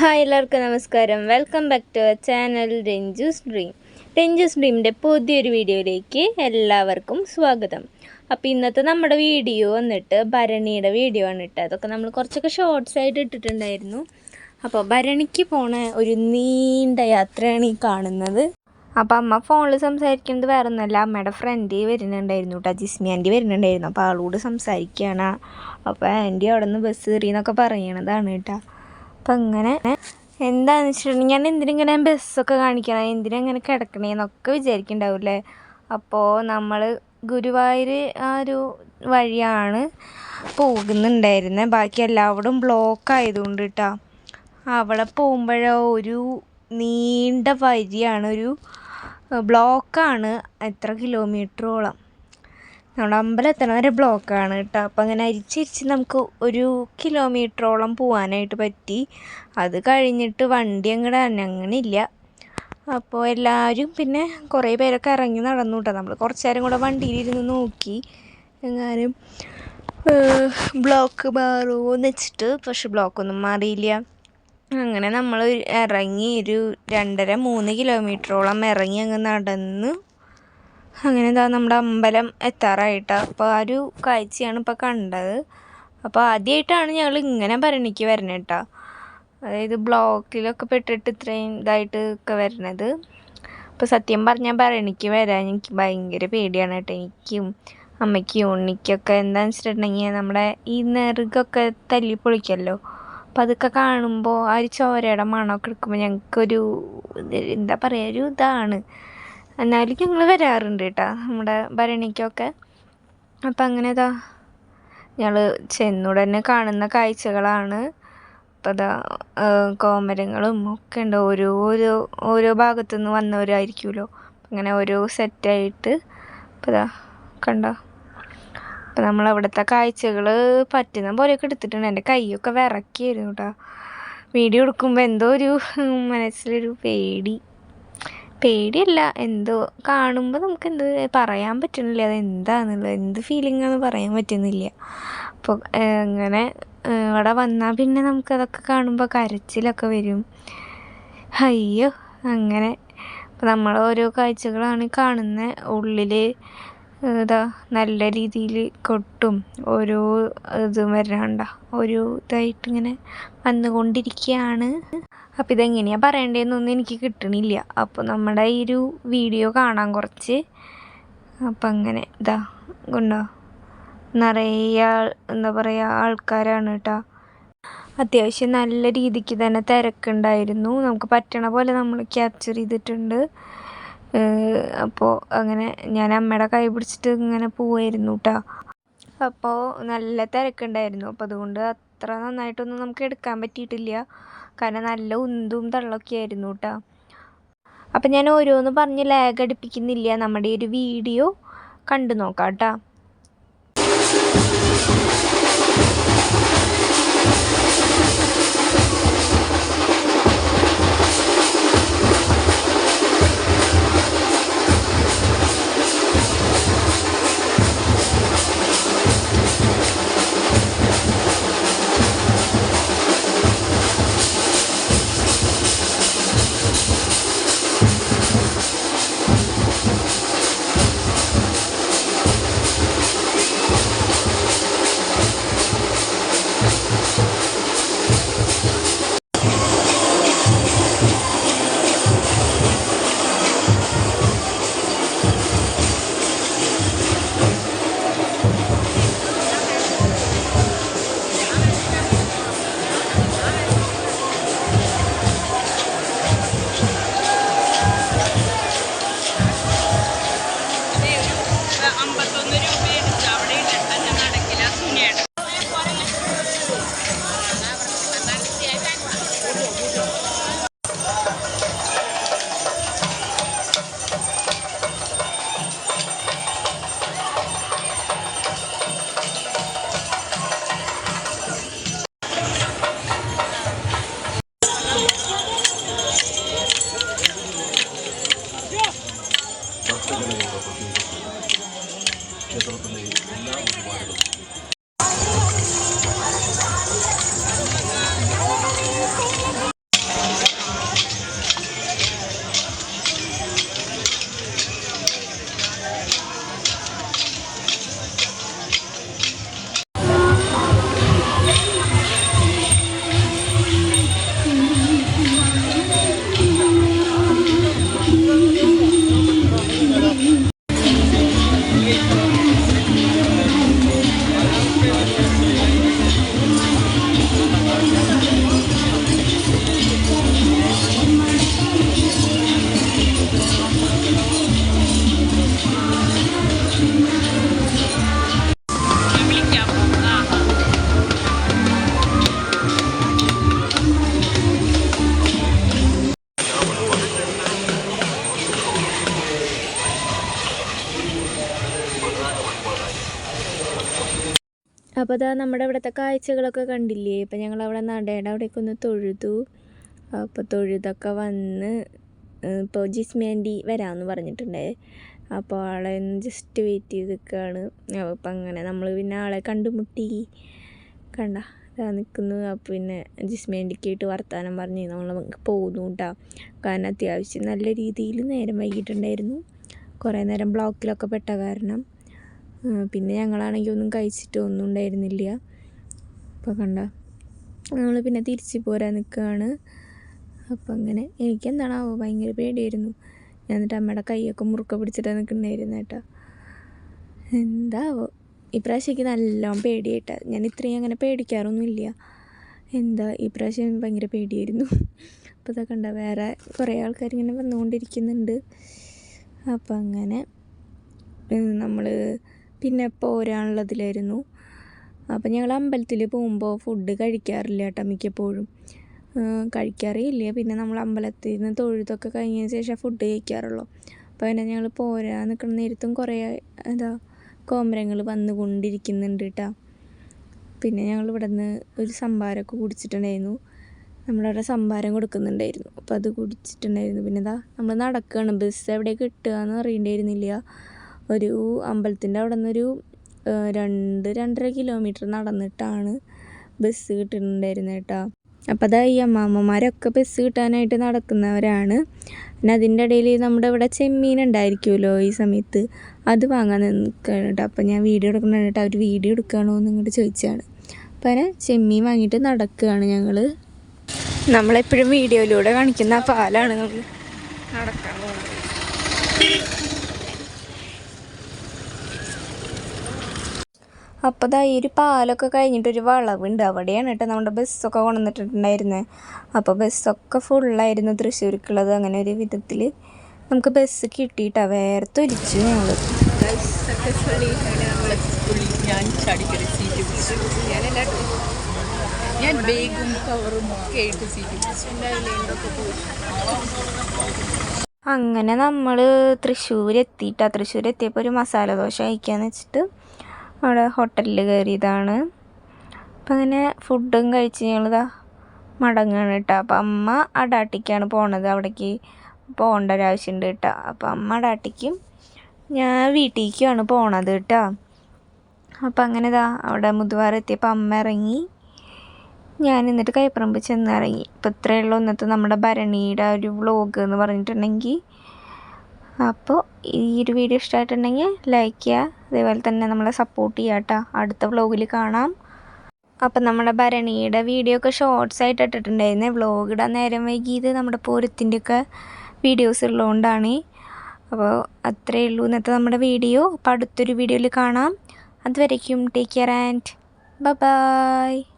Hi എല്ലാവർക്കും നമസ്കാരം. Welcome back to our channel Ranju's dream Ranju's ഡ്രീമിന്റെ പുതിയൊരു വീഡിയോയിലേക്ക് എല്ലാവർക്കും സ്വാഗതം. അപ്പോൾ ഇന്നത്തെ നമ്മുടെ വീഡിയോ വന്നിട്ട് ഭരണിയുടെ വീഡിയോ ആണ് ഇട്ടത് അതൊക്കെ നമ്മൾ കുറച്ചൊക്കെ ഷോർട്സ് ആയിട്ട് ഇട്ടിട്ടുണ്ടായിരുന്നു. അപ്പോൾ ഭരണിക്ക് പോണ ഒരു നീണ്ട യാത്രയാണ് ഈ കാണുന്നത്. അപ്പോൾ അമ്മ ഫോണിൽ സംസാരിക്കുന്നത് വേറെ ഒന്നുമല്ല അമ്മയുടെ ഫ്രണ്ട് വരുന്നുണ്ടായിരുന്നു കേട്ടോ. ജിസ്മി ആന്റി വരുന്നുണ്ടായിരുന്നു. അപ്പോൾ ആളോട് സംസാരിക്കുകയാണ്. അപ്പോൾ ആന്റി അവിടെ നിന്ന് ബസ് കയറി എന്നൊക്കെ പറയണതാണ് കേട്ടോ. അപ്പം അങ്ങനെ എന്താണെന്ന് വെച്ചിട്ടുണ്ടെങ്കിൽ ഞാൻ എന്തിനിങ്ങനെ ബസ്സൊക്കെ കാണിക്കണം? എന്തിനാ ഇങ്ങനെ കിടക്കണേന്നൊക്കെ വിചാരിക്കുന്നുണ്ടാവില്ലേ അപ്പോൾ നമ്മൾ ഗുരുവായൂർ ആ ഒരു വഴിയാണ് പോകുന്നുണ്ടായിരുന്നത് ബാക്കി എല്ലാവടും ബ്ലോക്ക് ആയതുകൊണ്ട് കേട്ടോ അവിടെ പോകുമ്പോഴോ ഒരു നീണ്ട വരിയാണ് ഒരു ബ്ലോക്കാണ് എത്ര കിലോമീറ്ററോളം നമ്മുടെ അമ്പലം എത്തണ വരെ ബ്ലോക്കാണ് കേട്ടോ. അപ്പോൾ അങ്ങനെ അരിച്ചരിച്ച് നമുക്ക് ഒരു കിലോമീറ്ററോളം പോകാനായിട്ട് പറ്റി. അത് കഴിഞ്ഞിട്ട് വണ്ടി അങ്ങോട്ട് അനങ്ങണില്ല. അപ്പോൾ എല്ലാവരും പിന്നെ കുറേ പേരൊക്കെ ഇറങ്ങി നടന്നു കേട്ടോ. നമ്മൾ കുറച്ച് നേരം കൂടെ വണ്ടിയിലിരുന്ന് നോക്കി. എങ്ങാനും ബ്ലോക്ക് മാറുമോ എന്ന് വെച്ചിട്ട്. പക്ഷെ ബ്ലോക്കൊന്നും മാറിയില്ല. അങ്ങനെ നമ്മൾ ഇറങ്ങി ഒരു രണ്ടര മൂന്ന് കിലോമീറ്ററോളം ഇറങ്ങി അങ്ങ് നടന്ന് അങ്ങനെ എന്താ നമ്മുടെ അമ്പലം എത്താറായിട്ട്. അപ്പോൾ ആ ഒരു കാഴ്ചയാണ് ഇപ്പോൾ കണ്ടത്. അപ്പോൾ ആദ്യമായിട്ടാണ് ഞങ്ങൾ ഇങ്ങനെ ഭരണിക്ക് വരണേ കേട്ടോ അതായത് ബ്ലോക്കിലൊക്കെ പെട്ടിട്ട് ഇത്രയും ഇതായിട്ട് ഒക്കെ വരണത്. അപ്പോൾ സത്യം പറഞ്ഞാൽ ഭരണിക്ക് വരാൻ എനിക്ക് ഭയങ്കര പേടിയാണ് കേട്ടോ. എനിക്കും അമ്മയ്ക്കും ഉണ്ണിക്കൊക്കെ എന്താണെന്ന് വെച്ചിട്ടുണ്ടെങ്കിൽ നമ്മുടെ ഈ നെറുകൊക്കെ തല്ലി പൊളിക്കല്ലോ. അപ്പോൾ അതൊക്കെ കാണുമ്പോൾ ആ ഒരു ചോരയുടെ മണമൊക്കെ എടുക്കുമ്പോൾ ഞങ്ങൾക്കൊരു എന്താ പറയുക ഒരു ഇതാണ്. എന്നാലും ഞങ്ങൾ വരാറുണ്ട് കേട്ടോ നമ്മുടെ ഭരണിക്കൊക്കെ. അപ്പം അങ്ങനെ ഇതാ ഞങ്ങൾ ചെന്നുടനെ കാണുന്ന കാഴ്ചകളാണ്. അപ്പം അതാ കോമരങ്ങളും ഒക്കെ ഉണ്ട്. ഓരോ ഓരോ ഭാഗത്തു നിന്ന് വന്നവരായിരിക്കുമല്ലോ. അങ്ങനെ ഓരോ സെറ്റായിട്ട്. അപ്പം ഇതാ കണ്ടോ? അപ്പം നമ്മൾ അവിടുത്തെ കാഴ്ചകൾ പറ്റുന്ന പോലെയൊക്കെ എടുത്തിട്ടുണ്ട്. എന്റെ കൈയൊക്കെ വിറക്കിയായിരുന്നു കേട്ടോ വീഡിയോ എടുക്കുമ്പോൾ എന്തോ ഒരു മനസ്സിലൊരു പേടി. പേടിയല്ല. എന്തോ കാണുമ്പോൾ നമുക്ക് എന്ത് പറയാൻ പറ്റുന്നില്ല. അത് എന്താണെന്നുള്ളത് എന്ത് ഫീലിംഗ് ആണെന്ന് പറയാൻ പറ്റുന്നില്ല. അപ്പോൾ അങ്ങനെ ഇവിടെ വന്നാൽ പിന്നെ നമുക്കതൊക്കെ കാണുമ്പോൾ കരച്ചിലൊക്കെ വരും. അയ്യോ അങ്ങനെ. നമ്മൾ ഓരോ കാഴ്ചകളാണ് കാണുന്നത് ഉള്ളിൽ ഇതാ നല്ല രീതിയിൽ കൊട്ടും ഓരോ ഇതും വരാണ്ട. ഓരോ ഇതായിട്ട് ഇങ്ങനെ വന്നുകൊണ്ടിരിക്കുകയാണ് അപ്പോൾ ഇതെങ്ങനെയാണ് പറയേണ്ടതെന്നൊന്നും എനിക്ക് കിട്ടണില്ല. അപ്പോൾ നമ്മുടെ ഈ ഒരു വീഡിയോ കാണാൻ കുറച്ച്. അപ്പം അങ്ങനെ ഇതാ കൊണ്ടോ നിറയെ എന്താ പറയുക ആൾക്കാരാണ് കേട്ടോ. അത്യാവശ്യം നല്ല രീതിക്ക് തന്നെ തിരക്കുണ്ടായിരുന്നു. നമുക്ക് പറ്റണ പോലെ നമ്മൾ ക്യാപ്ചർ ചെയ്തിട്ടുണ്ട്. അപ്പോൾ അങ്ങനെ ഞാൻ അമ്മയുടെ കൈ പിടിച്ചിട്ട് ഇങ്ങനെ പോവായിരുന്നു കേട്ടോ അപ്പോൾ നല്ല തിരക്കുണ്ടായിരുന്നു. അപ്പോൾ അതുകൊണ്ട് അത്ര നന്നായിട്ടൊന്നും നമുക്ക് എടുക്കാൻ പറ്റിയിട്ടില്ല. കാരണം നല്ല ഉന്തും തള്ളൊക്കെ ആയിരുന്നു കേട്ടോ അപ്പം ഞാൻ ഓരോന്ന് പറഞ്ഞ് ലാഗ് അടിപ്പിക്കുന്നില്ല. നമ്മുടെ ഒരു വീഡിയോ കണ്ടു നോക്കാം കേട്ടോ Não, não, não. അപ്പോൾ അതാ നമ്മുടെ ഇവിടുത്തെ കാഴ്ചകളൊക്കെ കണ്ടില്ലേ? ഇപ്പം ഞങ്ങൾ അവിടെ നടയുടെ അവിടേക്ക് ഒന്ന് തൊഴുതു. അപ്പോൾ തൊഴുതൊക്കെ വന്ന് ഇപ്പോൾ ജിസ്മേന്റി വരാമെന്ന് പറഞ്ഞിട്ടുണ്ടേ. അപ്പോൾ ആളെ ജസ്റ്റ് വെയിറ്റ് ചെയ്ത് നിൽക്കുകയാണ് അപ്പം അങ്ങനെ നമ്മൾ പിന്നെ ആളെ കണ്ടുമുട്ടി. കണ്ട നിൽക്കുന്നു അപ്പോൾ പിന്നെ ജിസ്മേന്റിക്കായിട്ട് വർത്തമാനം പറഞ്ഞ് നമ്മൾ പോകുന്നു കേട്ടോ കാരണം അത്യാവശ്യം നല്ല രീതിയിൽ നേരം വൈകിട്ടുണ്ടായിരുന്നു. കുറേ നേരം ബ്ലോക്കിലൊക്കെ പെട്ട കാരണം. പിന്നെ ഞങ്ങളാണെങ്കിൽ ഒന്നും കഴിച്ചിട്ട് ഒന്നും ഉണ്ടായിരുന്നില്ല. അപ്പോൾ കണ്ട നമ്മൾ പിന്നെ തിരിച്ച് പോരാൻ നിൽക്കുകയാണ് അപ്പം അങ്ങനെ എനിക്കെന്താണാവോ ഭയങ്കര പേടിയായിരുന്നു. ഞാൻ എന്നിട്ട് അമ്മയുടെ കൈയൊക്കെ മുറുക്ക പിടിച്ചിട്ട് നിൽക്കുന്നുണ്ടായിരുന്നു കേട്ടോ എന്താവോ ഇപ്രാവശ്യം എനിക്ക് നല്ലോണം പേടിയായിട്ടാ. ഞാൻ ഇത്രയും അങ്ങനെ പേടിക്കാറൊന്നുമില്ല. എന്താ ഇപ്രാവശ്യം ഭയങ്കര പേടിയായിരുന്നു. അപ്പോൾ ഇതൊക്കെ കണ്ട വേറെ കുറേ ആൾക്കാർ ഇങ്ങനെ വന്നുകൊണ്ടിരിക്കുന്നുണ്ട്. അപ്പം അങ്ങനെ നമ്മൾ പിന്നെ പോരാനുള്ളതിലായിരുന്നു. അപ്പോൾ ഞങ്ങൾ അമ്പലത്തിൽ പോകുമ്പോൾ ഫുഡ് കഴിക്കാറില്ല കേട്ടോ മിക്കപ്പോഴും. കഴിക്കാറേ ഇല്ല പിന്നെ നമ്മൾ അമ്പലത്തിൽ നിന്ന് തൊഴുതൊക്കെ കഴിഞ്ഞതിന് ശേഷം ഫുഡ് കഴിക്കാറുള്ളൂ. അപ്പോൾ പിന്നെ ഞങ്ങൾ പോരാ നിൽക്കുന്ന നേരത്തും കുറേ എന്താ കോമരങ്ങൾ വന്നുകൊണ്ടിരിക്കുന്നുണ്ട് കേട്ടോ പിന്നെ ഞങ്ങൾ ഇവിടെ നിന്ന് ഒരു സംഭാരമൊക്കെ കുടിച്ചിട്ടുണ്ടായിരുന്നു. നമ്മളവിടെ സംഭാരം കൊടുക്കുന്നുണ്ടായിരുന്നു. അപ്പോൾ അത് കുടിച്ചിട്ടുണ്ടായിരുന്നു. പിന്നെ ഇതാ നമ്മൾ നടക്കുകയാണ് ബസ് എവിടെ കിട്ടുക എന്ന് അറിയണ്ടായിരുന്നില്ല. ഒരു അമ്പലത്തിന്റെ അവിടെ നിന്നൊരു രണ്ട് രണ്ടര കിലോമീറ്റർ നടന്നിട്ടാണ് ബസ് കിട്ടുന്നുണ്ടായിരുന്നത് കേട്ടോ. അപ്പോൾ അതാ ഈ അമ്മാമ്മമാരൊക്കെ ബസ് കിട്ടാനായിട്ട് നടക്കുന്നവരാണ്. പിന്നെ അതിന്റെ ഇടയിൽ നമ്മുടെ ഇവിടെ ചെമ്മീൻ ഉണ്ടായിരിക്കുമല്ലോ ഈ സമയത്ത്. അത് വാങ്ങാൻ നിൽക്കുകയാണ് കേട്ടോ. അപ്പോൾ ഞാൻ വീഡിയോ എടുക്കണം കേട്ടോ. അവർ വീഡിയോ എടുക്കുകയാണോ എന്ന് ഇങ്ങോട്ട് ചോദിച്ചാണ്. അപ്പോൾ അങ്ങനെ ചെമ്മീൻ വാങ്ങിയിട്ട് നടക്കുകയാണ് ഞങ്ങൾ നമ്മളെപ്പോഴും വീഡിയോയിലൂടെ കാണിക്കുന്ന പാലാണ് നമ്മൾ നടക്കാൻ പോകുന്നത്. അപ്പോൾ ദാ ഈ ഒരു പാലൊക്കെ കഴിഞ്ഞിട്ട് ഒരു വളവുണ്ട്. അവിടെയാണ് കേട്ടോ നമ്മുടെ ബസ്സൊക്കെ കൊണ്ടുവന്നിട്ടുണ്ടായിരുന്നത് അപ്പോൾ ബസ്സൊക്കെ ഫുള്ളായിരുന്നു തൃശ്ശൂർക്കുള്ളത്. അങ്ങനെ ഒരു വിധത്തിൽ നമുക്ക് ബസ് കിട്ടിയിട്ടാ. വേർത്തൊരിച്ചു ഞങ്ങൾ ഞാൻ ബേഗും കവറും ഒക്കെ ആയിട്ട് സീറ്റ് പിടിച്ചു. അങ്ങനെ നമ്മൾ തൃശ്ശൂർ എത്തിയിട്ടാ തൃശ്ശൂർ എത്തിയപ്പോൾ ഒരു മസാല ദോശ കഴിക്കാന്ന് വെച്ചിട്ട് അവിടെ ഹോട്ടലിൽ കയറിയതാണ്. അപ്പം അങ്ങനെ ഫുഡും കഴിച്ച് ഞങ്ങളിതാ മടങ്ങാണ് കേട്ടോ. അപ്പം അമ്മ അടാട്ടിക്കാണ് പോണത് അവിടേക്ക് പോകേണ്ട ഒരു ആവശ്യമുണ്ട് കേട്ടോ. അപ്പം അമ്മ അടാട്ടിക്കും. ഞാൻ വീട്ടിലേക്കാണ് പോണത് കേട്ടോ. അപ്പം അങ്ങനെ ഇതാ അവിടെ മുതുവാറ് എത്തിയപ്പോൾ അമ്മ ഇറങ്ങി. ഞാൻ എന്നിട്ട് കൈപ്പറമ്പ് ചെന്ന് ഇറങ്ങി. ഇപ്പം ഇത്രയേ ഉള്ളൂ ഇന്നത്തെ നമ്മുടെ ഭരണിയുടെ ഒരു വ്ളോഗ് എന്ന് പറഞ്ഞിട്ടുണ്ടെങ്കിൽ അപ്പോൾ ഈ ഒരു വീഡിയോ ഇഷ്ടമായിട്ടുണ്ടെങ്കിൽ ലൈക്ക് ചെയ്യുക. അതേപോലെ തന്നെ നമ്മളെ സപ്പോർട്ട് ചെയ്യുക കേട്ടോ. അടുത്ത വ്ളോഗിൽ കാണാം. അപ്പം നമ്മുടെ ഭരണിയുടെ വീഡിയോ ഒക്കെ ഷോർട്സ് ആയിട്ട് ഇട്ടിട്ടുണ്ടായിരുന്നേ. വ്ളോഗ് ഇടാൻ നേരം വൈകിയത് നമ്മുടെ പൂരത്തിന്റെയൊക്കെ വീഡിയോസ് ഉള്ളതുകൊണ്ടാണ്. അപ്പോൾ അത്രയേ ഉള്ളൂ ഇന്നത്തെ നമ്മുടെ വീഡിയോ. അപ്പോൾ അടുത്തൊരു വീഡിയോയിൽ കാണാം. അതുവരേക്കും ടേക്ക് കെയർ ആൻഡ് ബൈ